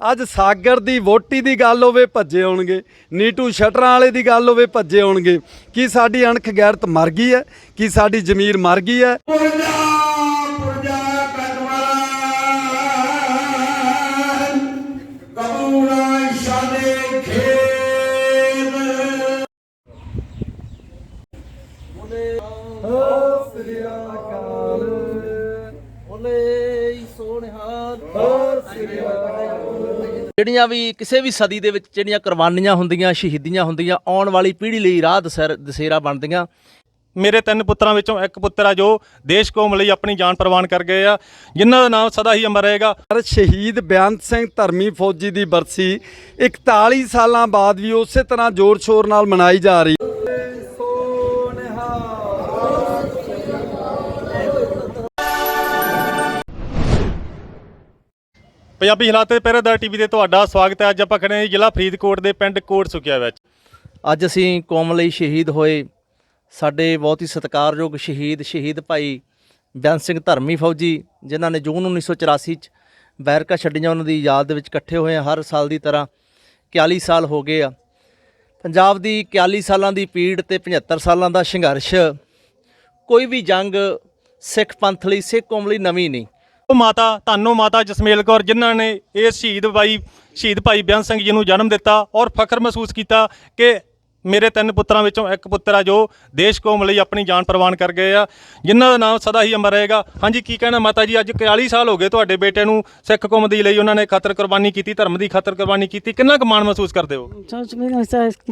ਅੱਜ ਸਾਗਰ ਦੀ ਵੋਟੀ ਦੀ ਗੱਲ ਹੋਵੇ ਭੱਜੇ ਆਉਣਗੇ, ਨੀਟੂ ਸ਼ਟਰਾਂ ਵਾਲੇ ਦੀ ਗੱਲ ਹੋਵੇ ਭੱਜੇ ਆਉਣਗੇ। ਕੀ ਸਾਡੀ ਅਣਖ ਗੈਰਤ ਮਰ ਗਈ ਹੈ? ਕੀ ਸਾਡੀ ਜ਼ਮੀਰ ਮਰ ਗਈ ਹੈ? ਜਿਹੜੀਆਂ ਵੀ ਕਿਸੇ ਵੀ ਸਦੀ ਦੇ ਵਿੱਚ ਜਿਹੜੀਆਂ ਕੁਰਬਾਨੀਆਂ ਹੁੰਦੀਆਂ ਸ਼ਹੀਦੀਆਂ ਹੁੰਦੀਆਂ ਆਉਣ ਵਾਲੀ ਪੀੜ੍ਹੀ ਲਈ ਰਾਹ ਦਸਰ ਦਸੇਰਾ ਬਣਦੀਆਂ। ਮੇਰੇ ਤਿੰਨ ਪੁੱਤਰਾਂ ਵਿੱਚੋਂ ਇੱਕ ਪੁੱਤਰ ਆ ਜੋ ਦੇਸ਼ ਕੌਮ ਲਈ ਆਪਣੀ ਜਾਨ ਪ੍ਰਵਾਨ ਕਰ ਗਏ ਆ ਜਿਨ੍ਹਾਂ ਦਾ ਨਾਮ ਸਦਾ ਹੀ ਅਮਰ ਰਹੇਗਾ। ਪਰ ਸ਼ਹੀਦ ਬਿਆੰਤ ਸਿੰਘ ਧਰਮੀ ਫੌਜੀ ਦੀ ਬਰਸੀ 41 ਸਾਲਾਂ ਬਾਅਦ ਵੀ ਉਸੇ ਤਰ੍ਹਾਂ ਜ਼ੋਰ ਸ਼ੋਰ ਨਾਲ ਮਨਾਈ ਜਾ ਰਹੀ ਪੰਜਾਬੀ ਹਾਲਾਤ ਤੇ ਪਹਿਰੇਦਾਰ ਟੀਵੀ ਤੇ ਤੁਹਾਡਾ ਸਵਾਗਤ ਹੈ। ਅੱਜ ਆਪਾਂ ਖੜੇ ਹਾਂ ਜ਼ਿਲ੍ਹਾ ਫਰੀਦਕੋਟ ਦੇ ਪਿੰਡ ਕੋਟ ਸੁਕਿਆ ਵਿੱਚ। ਅੱਜ ਅਸੀਂ ਕੌਮ ਲਈ ਸ਼ਹੀਦ ਹੋਏ। ਸਾਡੇ ਬਹੁਤ ਹੀ ਸਤਿਕਾਰਯੋਗ ਸ਼ਹੀਦ ਸ਼ਹੀਦ ਭਾਈ ਬਿਆਨ ਸਿੰਘ ਧਰਮੀ ਫੌਜੀ, ਜਿਨ੍ਹਾਂ ਨੇ ਜੂਨ 1984 ਚ ਬੈਰਕਾ ਛੱਡੀਆਂ, ਉਹਨਾਂ ਦੀ ਯਾਦ ਦੇ ਵਿੱਚ ਇਕੱਠੇ ਹੋਏ ਆ ਹਰ ਸਾਲ ਦੀ ਤਰ੍ਹਾਂ 41 ਸਾਲ ਹੋ ਗਏ ਆ। ਪੰਜਾਬ ਦੀ 41 ਸਾਲਾਂ ਦੀ ਪੀੜ ਤੇ 75 ਸਾਲਾਂ ਦਾ ਸੰਘਰਸ਼। ਕੋਈ ਵੀ ਜੰਗ ਸਿੱਖ ਪੰਥ ਲਈ, ਸਿੱਖ ਕੌਮ ਲਈ ਨਵੀਂ ਨਹੀਂ। ਉਹ ਮਾਤਾ, ਧੰਨੋ ਮਾਤਾ ਜਸਮੇਲ ਕੌਰ ਜਿਨ੍ਹਾਂ ਨੇ ਇਹ ਸ਼ਹੀਦ ਭਾਈ ਸ਼ਹੀਦ ਭਾਈ ਬਿਆਨ ਸਿੰਘ ਜੀ ਨੂੰ ਜਨਮ ਦਿੱਤਾ ਔਰ ਫਖਰ ਮਹਿਸੂਸ ਕੀਤਾ ਕਿ ਮੇਰੇ ਤਿੰਨ ਪੁੱਤਰਾਂ ਵਿੱਚੋਂ ਇੱਕ ਪੁੱਤਰ ਆ ਜੋ ਦੇਸ਼ ਕੌਮ ਲਈ ਆਪਣੀ ਜਾਨ ਪ੍ਰਵਾਨ ਕਰ ਗਏ ਆ। ਜਿਨ੍ਹਾਂ ਦਾ ਨਾਮ ਸਦਾ ਹੀ ਅਮਰ ਰਹੇਗਾ। ਹਾਂਜੀ, ਕੀ ਕਹਿਣਾ ਮਾਤਾ ਜੀ? ਅੱਜ 41 ਸਾਲ ਹੋ ਗਏ ਤੁਹਾਡੇ ਬੇਟੇ ਨੂੰ ਸਿੱਖ ਕੌਮ ਦੀ ਲਈ ਉਹਨਾਂ ਨੇ ਖਾਤਰ ਕੁਰਬਾਨੀ ਕੀਤੀ, ਧਰਮ ਦੀ ਖਾਤਰ ਕੁਰਬਾਨੀ ਕੀਤੀ। ਕਿੰਨਾ ਕੁ ਮਾਣ ਮਹਿਸੂਸ ਕਰਦੇ ਹੋ? ਸੋਚ ਵੀ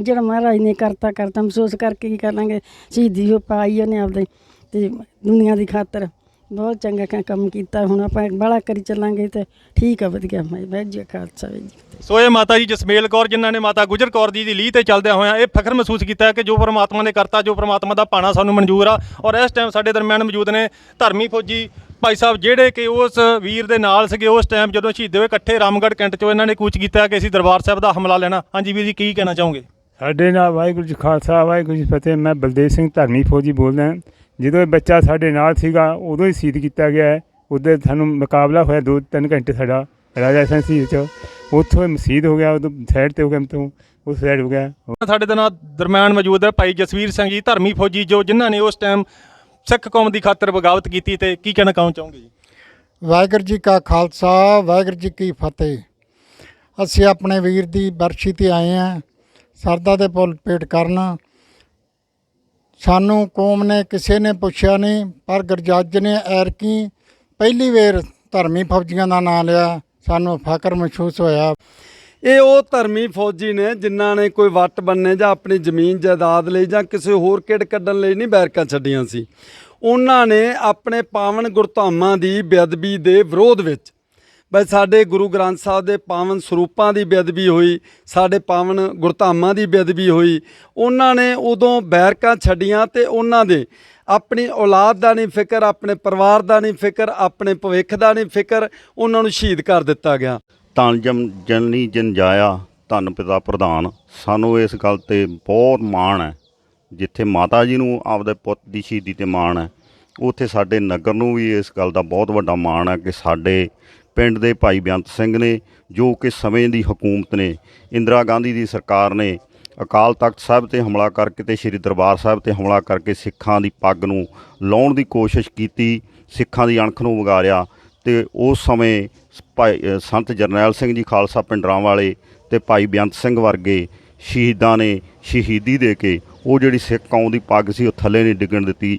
ਜਿਹੜਾ ਮਹਾਰਾਜ ਨੇ ਕਰਤਾ ਕਰਤਾ, ਮਹਿਸੂਸ ਕਰਕੇ ਕੀ ਕਰਾਂਗੇ? ਸ਼ਹੀਦੀ ਉਹ ਪਾਈ ਉਹਨੇ ਆਪਦੇ ਤੇ ਦੁਨੀਆ ਦੀ ਖਾਤਰ। ਬਹੁਤ ਚੰਗਾ ਕ- ਕੰਮ ਕੀਤਾ ਹੁਣ ਆਪਾਂ ਬੜਾ ਕਰੀ ਚੱਲਾਂਗੇ ਤੇ ਠੀਕ ਆ ਵਧੀਆ ਮੈਂ ਬਹਿ ਜੀ ਖਾਲਸਾ ਜੀ ਸੋ ਇਹ ਮਾਤਾ ਜੀ ਜਸਮੇਲ ਕੌਰ ਜਿਨ੍ਹਾਂ ਨੇ ਮਾਤਾ ਗੁਜਰ ਕੌਰ ਜੀ ਦੀ ਲੀਹ ਤੇ ਚੱਲਦਿਆਂ ਹੋਇਆਂ ਇਹ ਫਖਰ ਮਹਿਸੂਸ ਕੀਤਾ ਹੈ ਕਿ ਜੋ ਪਰਮਾਤਮਾ ਨੇ ਕਰਤਾ ਜੋ ਪਰਮਾਤਮਾ ਦਾ ਪਾਣਾ ਸਾਨੂੰ ਮਨਜ਼ੂਰ ਆ ਔਰ ਇਸ ਟਾਈਮ ਸਾਡੇ ਦਰਮਿਆਨ ਮੌਜੂਦ ਨੇ ਧਰਮੀ ਫੌਜੀ ਭਾਈ ਸਾਹਿਬ ਜਿਹੜੇ ਕਿ ਉਸ ਵੀਰ ਦੇ ਨਾਲ ਸੀਗੇ ਉਸ ਟਾਈਮ ਜਦੋਂ ਸ਼ਹੀਦ ਹੋਏ ਇਕੱਠੇ ਰਾਮਗੜ੍ਹ ਕੈਂਟ ਚੋਂ ਇਹਨਾਂ ਨੇ ਕੂਚ ਕੀਤਾ ਕਿ ਅਸੀਂ ਦਰਬਾਰ ਸਾਹਿਬ ਦਾ ਹਮਲਾ ਲੈਣਾ। ਹਾਂਜੀ ਵੀਰ ਜੀ ਕੀ ਕਹਿਣਾ ਚਾਹੋਗੇ? ਸਾਡੇ ਨਾਲ ਵਾਹਿਗੁਰੂ ਜੀ ਖਾਲਸਾ ਵਾਹਿਗੁਰੂ ਜੀ ਫਤਿਹ। ਮੈਂ ਬਲਦੇਵ ਸਿੰਘ ਧਰਮੀ ਫੌਜੀ ਬੋਲਦਾ ਹਾਂ। ਜਦੋਂ ਇਹ ਬੱਚਾ ਸਾਡੇ ਨਾਲ ਸੀਗਾ ਉਦੋਂ ਹੀ ਸ਼ਹੀਦ ਕੀਤਾ ਗਿਆ ਹੈ। ਉਦੋਂ ਸਾਨੂੰ ਮੁਕਾਬਲਾ ਹੋਇਆ ਦੋ ਤਿੰਨ ਘੰਟੇ ਸਾਡਾ ਰਾਜਾ ਸੰਸੀ ਚ। ਉੱਥੋਂ ਇਹ ਸ਼ਹੀਦ ਹੋ ਗਿਆ ਉਦੋਂ ਸਾਈਡ ਤੇ ਹੋ ਗਿਆ ਤੋਂ ਉਸ ਸਾਈਡ ਹੋ ਗਿਆ। ਸਾਡੇ ਦੇ ਨਾਲ ਦਰਮਿਆਨ ਮੌਜੂਦ ਹੈ ਭਾਈ ਜਸਵੀਰ ਸਿੰਘ ਜੀ ਧਰਮੀ ਫੌਜੀ ਜੋ ਜਿਨ੍ਹਾਂ ਨੇ ਉਸ ਟਾਈਮ ਸਿੱਖ ਕੌਮ ਦੀ ਖਾਤਰ ਬਗਾਵਤ ਕੀਤੀ ਤੇ ਕੀ ਕਹਿਣਾ ਕਹੋ ਚਾਹੋਗੇ ਜੀ? ਵਾਹਿਗੁਰੂ ਜੀ ਕਾ ਖਾਲਸਾ ਵਾਹਿਗੁਰੂ ਜੀ ਕੀ ਫਤਿਹ। ਅਸੀਂ ਆਪਣੇ ਵੀਰ ਦੀ ਬਰਸ਼ੀ ਤੇ ਆਏ ਹਾਂ ਸਰਦਾ ਦੇ ਪੁੱਲ ਪੇਟ ਕਰਨ। ਸਾਨੂੰ ਕੌਮ ਨੇ ਕਿਸੇ ਨੇ ਪੁੱਛਿਆ ਨਹੀਂ, ਪਰ ਗੁਰਜੱਜ ਨੇ ਐਰਕੀ ਪਹਿਲੀ ਵੇਰ ਧਰਮੀ ਫੌਜੀਆਂ ਦਾ ਨਾਂ ਲਿਆ। ਸਾਨੂੰ ਫਖਰ ਮਹਿਸੂਸ ਹੋਇਆ। ਇਹ ਉਹ ਧਰਮੀ ਫੌਜੀ ਨੇ ਜਿਨ੍ਹਾਂ ਨੇ ਕੋਈ ਵੱਟ ਬੰਨੇ ਜਾਂ ਆਪਣੀ ਜ਼ਮੀਨ ਜਾਇਦਾਦ ਲਈ ਜਾਂ ਕਿਸੇ ਹੋਰ ਕਿੜ ਕੱਢਣ ਲਈ ਨਹੀਂ ਬੈਰਕਾਂ ਛੱਡੀਆਂ ਸੀ। ਉਹਨਾਂ ਨੇ ਆਪਣੇ ਪਾਵਨ ਗੁਰਧਾਮਾਂ ਦੀ ਬੇਅਦਬੀ ਦੇ ਵਿਰੋਧ ਵਿੱਚ ਬਈ ਸਾਡੇ ਗੁਰੂ ਗ੍ਰੰਥ ਸਾਹਿਬ ਦੇ ਪਾਵਨ ਸਰੂਪਾਂ ਦੀ ਬੇਅਦਬੀ ਹੋਈ, ਸਾਡੇ ਪਾਵਨ ਗੁਰਧਾਮਾਂ ਦੀ ਬੇਅਦਬੀ ਹੋਈ। ਉਹਨਾਂ ਨੇ ਉਦੋਂ ਬੈਰਕਾਂ ਛੱਡੀਆਂ ਤੇ ਉਹਨਾਂ ਦੇ ਆਪਣੀ ਔਲਾਦ ਦਾ ਨਹੀਂ ਫਿਕਰ, ਆਪਣੇ ਪਰਿਵਾਰ ਦਾ ਨਹੀਂ ਫਿਕਰ, ਆਪਣੇ ਭਵਿੱਖ ਦਾ ਨਹੀਂ ਫਿਕਰ, ਉਹਨਾਂ ਨੂੰ ਸ਼ਹੀਦ ਕਰ ਦਿੱਤਾ ਗਿਆ। ਧੰਨ ਜਮ ਜਨਨੀ ਜਨ ਜਾਇਆ, ਧੰਨ ਪਿਤਾ ਪ੍ਰਧਾਨ। ਸਾਨੂੰ ਇਸ ਗੱਲ ਤੇ ਬਹੁਤ ਮਾਣ ਹੈ, ਜਿੱਥੇ ਮਾਤਾ ਜੀ ਨੂੰ ਆਪਦੇ ਪੁੱਤ ਦੀ ਸ਼ਹੀਦੀ ਤੇ ਮਾਣ ਹੈ। ਉੱਥੇ ਸਾਡੇ ਨਗਰ ਨੂੰ ਵੀ ਇਸ ਗੱਲ ਦਾ ਬਹੁਤ ਵੱਡਾ ਮਾਣ ਹੈ ਕਿ ਸਾਡੇ ਪਿੰਡ ਦੇ ਭਾਈ ਬੇਅੰਤ ਸਿੰਘ ਨੇ, ਜੋ ਕਿ ਸਮੇਂ ਦੀ ਹਕੂਮਤ ਨੇ, ਇੰਦਰਾ ਗਾਂਧੀ ਦੀ ਸਰਕਾਰ ਨੇ ਅਕਾਲ ਤਖਤ ਸਾਹਿਬ ਤੇ ਹਮਲਾ ਕਰਕੇ ਤੇ ਸ੍ਰੀ ਦਰਬਾਰ ਸਾਹਿਬ ਤੇ ਹਮਲਾ ਕਰਕੇ ਸਿੱਖਾਂ ਦੀ ਪੱਗ ਨੂੰ ਲਾਉਣ ਦੀ ਕੋਸ਼ਿਸ਼ ਕੀਤੀ, ਸਿੱਖਾਂ ਦੀ ਅਣਖ ਨੂੰ ਵਿਗਾੜਿਆ ਤੇ ਉਸ ਸਮੇਂ ਭਾਈ ਸੰਤ ਜਰਨੈਲ ਸਿੰਘ ਜੀ ਖਾਲਸਾ ਪਿੰਡਰਾਂ ਵਾਲੇ ਤੇ ਭਾਈ ਬੇਅੰਤ ਸਿੰਘ ਵਰਗੇ ਸ਼ਹੀਦਾਂ ਨੇ ਸ਼ਹੀਦੀ ਦੇ ਕੇ ਉਹ ਜਿਹੜੀ ਸਿੱਖ ਕੌਮ ਦੀ ਪੱਗ ਸੀ ਉਹ ਥੱਲੇ ਨਹੀਂ ਡਿੱਗਣ ਦਿੱਤੀ।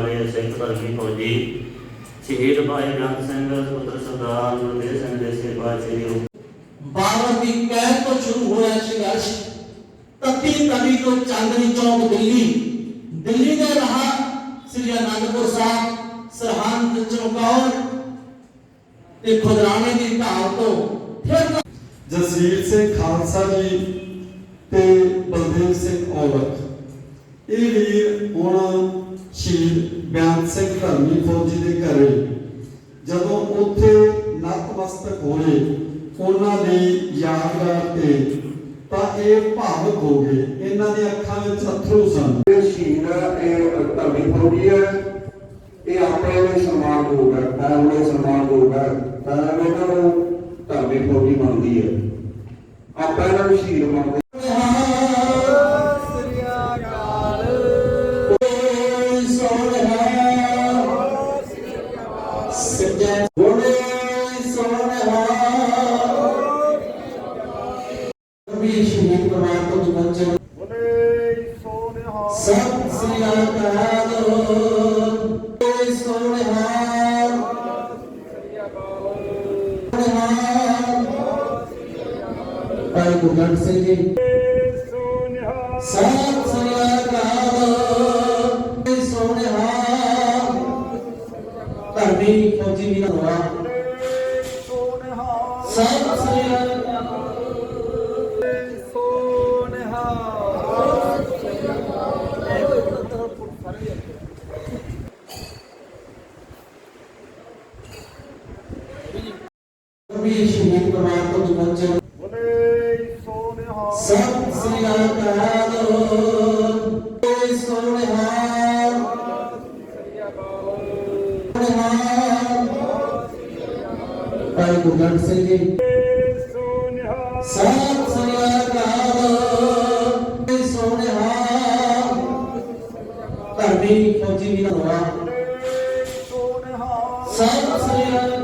ਵਾਲੇ ਸਿੱਖ ਧਰਮੀ ਫੌਜੀ ਸ਼ਹੀਦ ਭਾਈ ਜੰਗ ਸਿੰਘ ਪੁੱਤਰ ਸਰਦਾਰ ਗੁਰਦੇਵ ਸਿੰਘ ਦੇ ਸੇਵਾ ਰੂਪ ਬਾਬਰ ਦੀ ਕੈਦ ਤੋਂ ਸ਼ੁਰੂ ਹੋਇਆ ਸੰਘਰਸ਼। ਤੱਤੀ ਤਵੀ ਤੋਂ ਚਾਂਦਨੀ ਚੌਕ ਦਿੱਲੀ। ਦਿੱਲੀ ਦੇ ਰਹਾ ਸ੍ਰੀ ਅਨੰਦਪੁਰ ਸਾਹਿਬ ਸਰਹੰਦ ਚੌਕੌਰ ਤੇ ਖੁਦਰਾਣੇ ਦੀ ਢਾਲ ਤੋਂ ਫਿਰ ਜਸਵੀਰ ਸਿੰਘ ਖਾਲਸਾ ਜੀ ਤੇ ਬਲਦੇਵ ਸਿੰਘ ਔਲਖ। ਇਹ ਵੀਰ ਹੁਣ ਸ਼ਹੀਦ ਬਿਆਨ ਸਿੰਘ ਧਰਮੀ ਫੌਜੀ ਦੇ ਘਰੇ ਜਦੋਂ ਉੱਥੇ ਨਤਮਸਤਕ ਹੋਏ ਉਹਨਾਂ ਦੀ ਯਾਦਗਾਰ ਤੇ ਤਾਂ ਇਹ ਭਾਵੁਕ ਹੋ ਗਏ। ਇਹਨਾਂ ਦੀਆਂ ਅੱਖਾਂ ਵਿੱਚ ਅਥਰੂ ਸਨ। ਇਹ ਸ਼ਹੀਦ ਇਹ ਧਰਮੀ ਫੌਜੀ ਹੈ ਇਹ ਆਪਣੇ ਲਈ ਸਨਮਾਨ ਹੋਊਗਾ ਤਾਂ ਉਹਨੇ ਸਨਮਾਨ ਹੋਊਗਾ ਤਾਂ ਇਹਨਾਂ ਨੂੰ ਧਰਮੀ ਫੌਜੀ ਮੰਨਦੀ ਹੈ ਆਪਾਂ ਇਹਨਾਂ ਨੂੰ ਸ਼ਹੀਦ ਮੰਨਦੇ ਸੱਜਣ ਬੋਲੇ ਸੋਹਣਾ ਵੀ ਸ਼ਹੀਦ ਪਰਿਵਾਰ ਤੋਂ ਜੁਬੰਚ ਸਤਿ ਸ੍ਰੀ ਅਕਾਲ ਬੋਲੇ ਸਤਿ ਸ੍ਰੀ ਵੀ ਸ਼ਹੀਦ ਪਰਿਵਾਰ ਤੋਂ ਜੁਬੰਚ ਸਤਿ ਸ੍ਰੀ ਅਕਾਲ। ਗੁਰੂ ਗ੍ਰੰਥ ਸਿੰਘ ਜੀ ਸਤਿ ਸ੍ਰੀ ਅਕਾਲ ਬੋਲੇ ਸੋਹਣਾ ਧਰਮੀ ਫੌਜੀ ਵੀਰਾਂ ਹੋਆ। ਸਤਿ ਸ੍ਰੀ ਅਕਾਲ